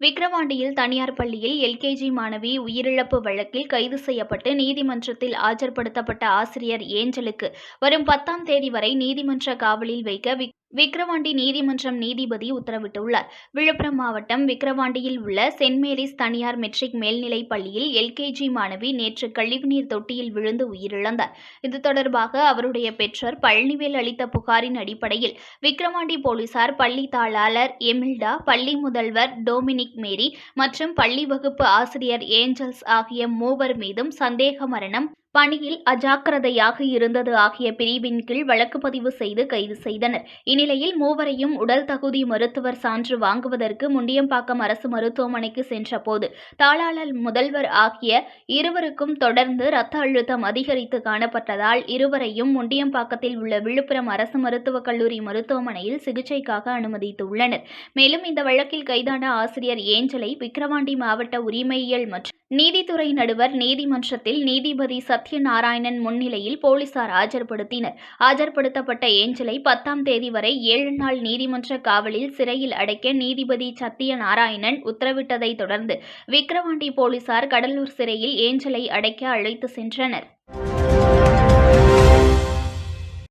விக்கிரவாண்டியில் தனியார் பள்ளியில் எல்கேஜி மாணவி உயிரிழப்பு வழக்கில் கைது செய்யப்பட்டு நீதிமன்றத்தில் ஆஜர்படுத்தப்பட்ட ஆசிரியர் ஏஞ்சலுக்கு வரும் பத்தாம் தேதி வரை நீதிமன்ற காவலில் வைக்க விக்கிரவாண்டி நீதிமன்றம் நீதிபதி உத்தரவிட்டுள்ளார். விழுப்புரம் மாவட்டம் விக்கிரவாண்டியில் உள்ள சென்ட் மேரிஸ் தனியார் மெட்ரிக் மேல்நிலைப் பள்ளியில் எல்கேஜி மாணவி நேற்று கழிவுநீர் தொட்டியில் விழுந்து உயிரிழந்தார். இது தொடர்பாக அவருடைய பெற்றோர் பழனிவேல் அளித்த புகாரின் அடிப்படையில் விக்கிரவாண்டி போலீசார் பள்ளி தாளாளர் எமில்டா பள்ளி முதல்வர் டொமினிக் மேரி மற்றும் பள்ளி வகுப்பு ஆசிரியர் ஏஞ்சல்ஸ் ஆகிய மூவர் மீதும் சந்தேக மரணம் பணியில் அஜாக்கிரதையாக இருந்தது ஆகிய பிரிவின் கீழ் வழக்கு பதிவு செய்து கைது செய்தனர். இந்நிலையில் மூவரையும் உடல் தகுதி மருத்துவர் சான்று வாங்குவதற்கு முண்டியம்பாக்கம் அரசு மருத்துவமனைக்கு சென்றபோது தாளாளர் முதல்வர் ஆகிய இருவருக்கும் தொடர்ந்து இரத்த அழுத்தம் அதிகரித்து காணப்பட்டதால் இருவரையும் முண்டியம்பாக்கத்தில் உள்ள விழுப்புரம் அரசு மருத்துவக் கல்லூரி மருத்துவமனையில் சிகிச்சைக்காக அனுமதித்துள்ளனர். மேலும் இந்த வழக்கில் கைதான ஆசிரியர் ஏஞ்சலை விக்கிரவாண்டி மாவட்ட உரிமையியல் மற்றும் நீதித்துறை நடுவர் நீதிமன்றத்தில் நீதிபதி சத்யநாராயணன் முன்னிலையில் போலீசார் ஆஜர்படுத்தினர். ஆஜர்படுத்தப்பட்ட ஏஞ்சலை பத்தாம் தேதி வரை ஏழு நாள் நீதிமன்ற காவலில் சிறையில் அடைக்க நீதிபதி சத்யநாராயணன் உத்தரவிட்டதை தொடர்ந்து விக்கிரவாண்டி போலீசார் கடலூர் சிறையில் ஏஞ்சலை அடைக்க அழைத்து சென்றனர்.